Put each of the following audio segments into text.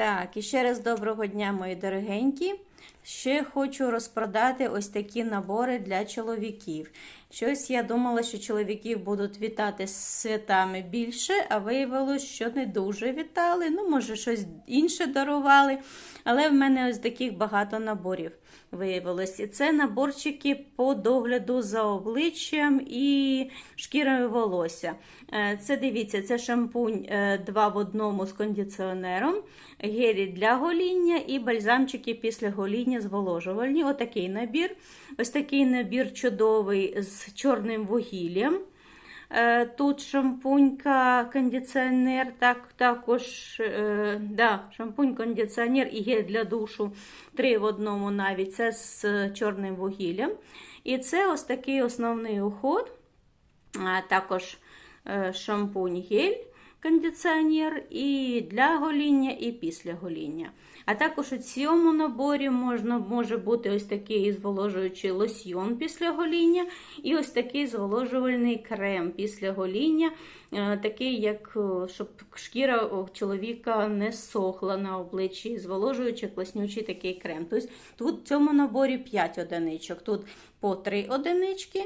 Так, і ще раз доброго дня, мої дорогенькі. Ще хочу розпродати ось такі набори для чоловіків. Щось я думала, що чоловіків будуть вітати з святами більше, а виявилось, що не дуже вітали. Ну, може, щось інше дарували. Але в мене ось таких багато наборів виявилось. І це наборчики по догляду за обличчям і шкірою волосся. Е, Це дивіться, це шампунь 2 в одному з кондиціонером, гелі для гоління і бальзамчики після гоління зволожувальні. Отакий набір. Ось такий набір чудовий з чорним вугіллям. Е, Тут шампунька, кондиціонер, так, також е, да, шампунь, кондиціонер і гель для душу. Три в одному навіть. Це з чорним вугіллям. І це ось такий основний уход. Також е, шампунь гель, кондиціонер і для гоління, і після гоління. А також у цьому наборі можна, може бути ось такий зволожуючий лосьйон після гоління, і ось такий зволожувальний крем після гоління, е, такий, як е, щоб шкіра чоловіка не сохла на обличчі, зволожуючий класнючий такий крем. Тобто тут в цьому наборі 5 одиничок, тут по 3 одинички,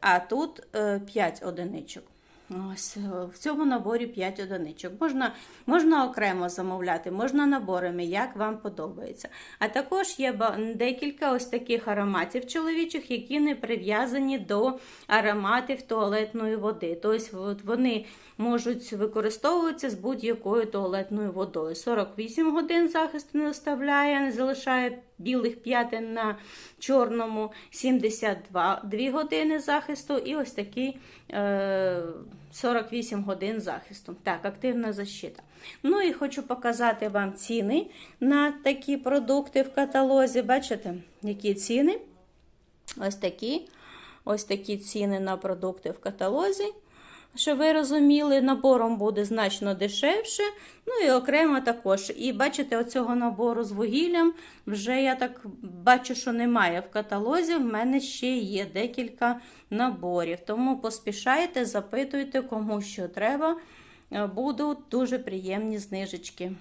а тут 5 одиничок. Ось е, в цьому наборі 5 одиничок. Можна, можна окремо замовляти, можна наборами, як вам подобається. А також є декілька ось таких ароматів чоловічих, які не прив'язані до ароматів туалетної води. Тобто вони можуть використовуватися з будь-якою туалетною водою. 48 годин захисту не оставляє, не залишає білих п'ятин на чорному, 72 2 години захисту і ось такий е, 48 годин захисту. Так, активна защита. Ну і хочу показати вам ціни на такі продукти в каталозі. Бачите, які ціни? Ось такі. Ось такі ціни на продукти в каталозі. Щоб ви розуміли, набором буде значно дешевше. Ну і окремо також. І бачите, оцього набору з вугіллям вже я так бачу, що немає в каталозі. В мене ще є декілька наборів. Тому поспішайте, запитуйте, кому що треба. Е, Будуть дуже приємні знижечки.